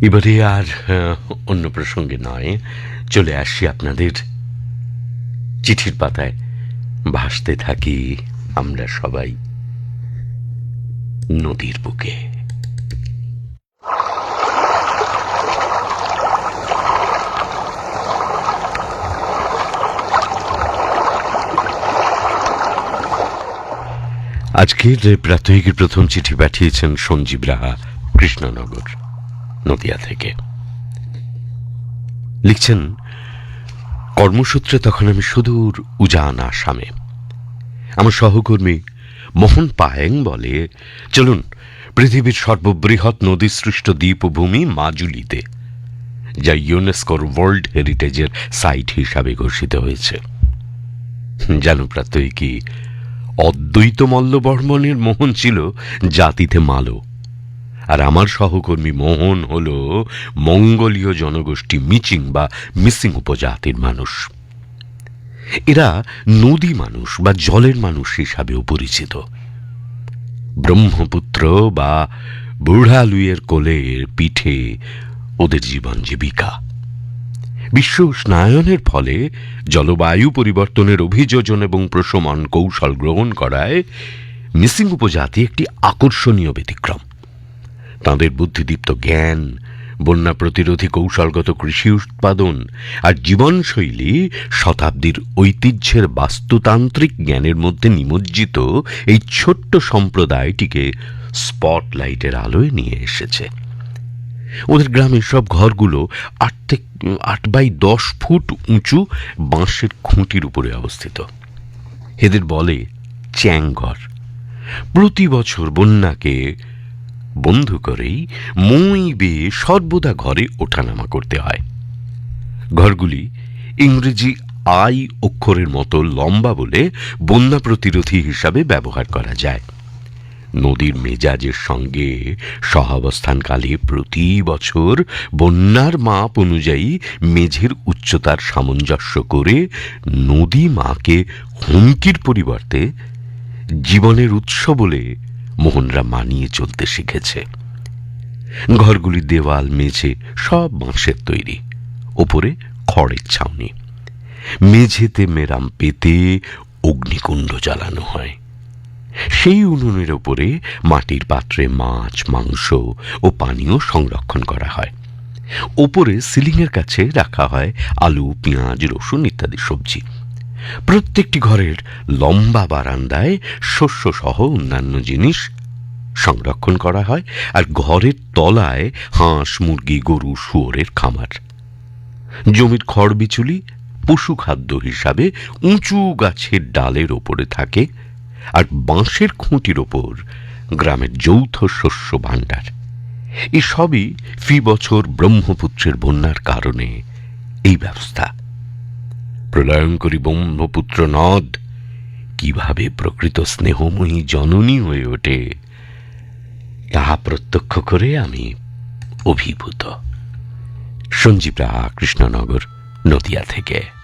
এবারে আর অন্য প্রসঙ্গে নয়। চলে আসি আপনাদের চিঠির পাতায়। ভাসতে থাকি আমরা সবাই নদীর বুকে। আজকের প্রাত্যহিকের প্রথম চিঠি পাঠিয়েছেন সঞ্জীব রাহা, কৃষ্ণনগর। নদিয়া থেকে। লিখছেন, কর্মসূত্রে তখন আমি সুদূর উজান আসামে। আমার সহকর্মী মোহন পায়েং বলে, চলুন, পৃথিবীর সর্ববৃহৎ নদীসৃষ্ট দ্বীপভূমি মাজুলিতে, যা ইউনেস্কোর ওয়ার্ল্ড হেরিটেজের সাইট হিসাবে ঘোষিত হয়েছে। জানো কি, অদ্বৈত মল্লবর্মণের মোহন ছিল জাতিতে মালো আর আমার সহকর্মী মোহন হল মঙ্গলীয় জনগোষ্ঠী মিচিং বা মিসিং উপজাতির মানুষ। এরা নদী মানুষ বা জলের মানুষ হিসাবেও পরিচিত। ব্রহ্মপুত্র বা বুড়ালুইয়ের কোলের পিঠে ওদের জীবন জীবিকা। বিশ্ব উষ্ণায়নের ফলে জলবায়ু পরিবর্তনের অভিযোজন এবং প্রশমন কৌশল গ্রহণ করায় মিসিং উপজাতি একটি আকর্ষণীয় ব্যতিক্রম। তাঁদের বুদ্ধিদীপ্ত জ্ঞান, বন্যা প্রতিরোধী কৌশলগত কৃষি উৎপাদন আর জীবনশৈলী শতাব্দীর ঐতিহ্যের বাস্তুতান্ত্রিক জ্ঞানের মধ্যে নিমজ্জিত এই ছোট্ট সম্প্রদায়টিকে স্পটলাইটের আলোয় নিয়ে এসেছে। ওদের গ্রামের সব ঘরগুলো আট থেকে, আট বাই দশ ফুট উঁচু বাঁশের খুঁটির উপরে অবস্থিত। এদের বলে চ্যাংঘর। প্রতি বছর বন্যাকে বন্ধু করেই মই বেয়ে সর্বদা ঘরে ওঠানামা করতে হয়। ঘরগুলি ইংরেজি আই অক্ষরের মতো লম্বা বলে বন্যা প্রতিরোধী হিসাবে ব্যবহার করা যায়। নদীর মেজাজের সঙ্গে সহাবস্থানকালে প্রতি বছর বন্যার মাপ অনুযায়ী মেঝের উচ্চতার সামঞ্জস্য করে নদী মাকে হুমকির পরিবর্তে জীবনের উৎস বলে মোহনরা মানিয়ে চলতে শিখেছে। ঘরগুলির দেওয়াল, মেঝে সব বাঁশের তৈরি। ওপরে খড়ের ছাউনি। মেঝেতে মেরাম পেতে অগ্নিকুণ্ড জ্বালানো হয়। সেই উনুনের ওপরে মাটির পাত্রে মাছ, মাংস ও পানীয় সংরক্ষণ করা হয়। ওপরে সিলিংয়ের কাছে রাখা হয় আলু, পেঁয়াজ, রসুন ইত্যাদি সবজি। প্রত্যেকটি ঘরের লম্বা বারান্দায় শস্য সহ অন্যান্য জিনিস সংরক্ষণ করা হয় আর ঘরের তলায় হাঁস, মুরগি, গরু, শুয়োরের খামার। জমির খড় বিচুলি পশু হিসাবে উঁচু গাছের ডালের ওপরে থাকে আর বাঁশের খুঁটির ওপর গ্রামের যৌথ শস্য ভাণ্ডার। এসবই ফি বছর ব্রহ্মপুত্রের বন্যার কারণে এই ব্যবস্থা প্রলয়ঙ্করী ব্রহ্মপুত্র নদ কীভাবে প্রকৃত স্নেহময়ী জননী হয়ে ওঠে, তাহা প্রত্যক্ষ করে আমি অভিভূত। সঞ্জীব রা কৃষ্ণনগর, নদিয়া থেকে।